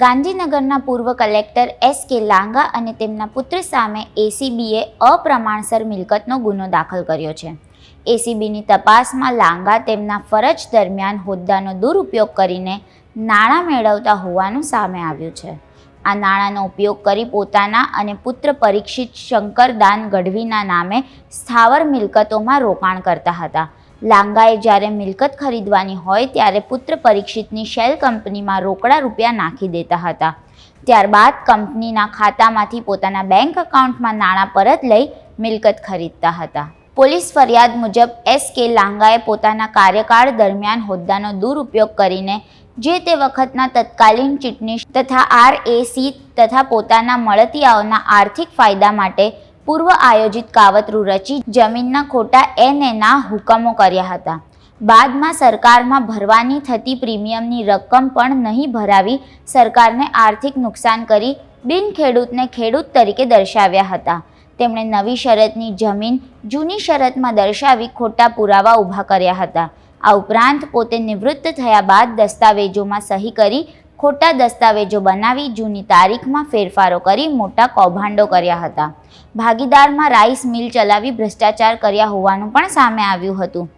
ગાંધીનગરના પૂર્વ collector S કે લાંગા અને તેમના પુત્ર સામે એસીબીએ અપ્રમાણસર મિલકતનો ગુનો દાખલ કર્યો છે. એસીબીની તપાસમાં લાંગા તેમના ફરજ દરમિયાન હોદ્દાનો દુરુપયોગ કરીને નાણાં મેળવતા હોવાનું સામે આવ્યું છે. આ નાણાંનો ઉપયોગ કરી પોતાના અને પુત્ર પરીક્ષિત શંકરદાન ગઢવીના નામે સ્થાવર મિલકતોમાં રોકાણ કરતા હતા. લાંગાએ જ્યારે મિલકત ખરીદવાની હોય ત્યારે પુત્ર પરીક્ષિતની શેલ કંપનીમાં રોકડા રૂપિયા નાખી દેતા હતા. ત્યારબાદ કંપનીના ખાતામાંથી પોતાના બેંક એકાઉન્ટમાં નાણાં પરત લઈ મિલકત ખરીદતા હતા. પોલીસ ફરિયાદ મુજબ એસ કે લાંગાએ પોતાના કાર્યકાળ દરમિયાન હોદ્દાનો દુરુપયોગ કરીને જે તે વખતના તત્કાલીન ચૂંટણી તથા આરએસી તથા પોતાના મળતિયાઓના આર્થિક ફાયદા માટે પૂર્વ આયોજિત કાવતરું રચી જમીનના ખોટા એનએના હુકમો કર્યા હતા. બાદમાં સરકારમાં ભરવાની થતી પ્રીમિયમની રકમ પણ નહીં ભરાવી સરકારને આર્થિક નુકસાન કરી બિન ખેડૂતને ખેડૂત તરીકે દર્શાવ્યા હતા. તેમણે નવી શરતની જમીન જૂની શરતમાં દર્શાવી ખોટા પુરાવા ઊભા કર્યા હતા. આ ઉપરાંત પોતે નિવૃત્ત થયા બાદ દસ્તાવેજોમાં સહી કરી ખોટા દસ્તાવેજો બનાવી જૂની તારીખમાં ફેરફારો કરી મોટા કૌભાંડો કર્યા હતા. ભાગીદારમાં રાઈસ મિલ ચલાવી ભ્રષ્ટાચાર કર્યા હોવાનું પણ સામે આવ્યું હતું.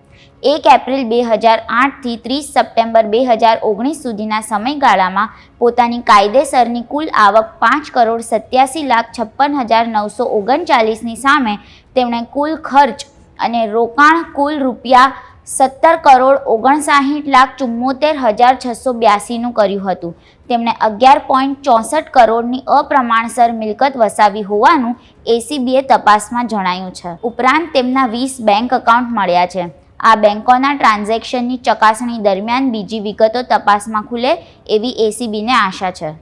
એક એપ્રિલ બે હજાર આઠથી ત્રીસ સપ્ટેમ્બર બે હજાર ઓગણીસ સુધીના સમયગાળામાં પોતાની કાયદેસરની કુલ આવક પાંચ કરોડ સત્યાસી લાખ છપ્પન હજાર નવસો ઓગણચાલીસની સામે તેમણે કુલ ખર્ચ અને રોકાણ કુલ રૂપિયા સત્તર કરોડ ઓગણસાઠ લાખ ચુમ્મોતેર હજાર છસો બ્યાસીનું કર્યું હતું. તેમણે અગિયાર પોઈન્ટ ચોસઠ કરોડની અપ્રમાણસર મિલકત વસાવી હોવાનું એસીબીએ તપાસમાં જણાયું છે. ઉપરાંત તેમના વીસ બેંક એકાઉન્ટ મળ્યા છે. આ બેંકોના ટ્રાન્ઝેક્શનની ચકાસણી દરમિયાન બીજી વિગતો તપાસમાં ખુલે એવી એસીબીને આશા છે.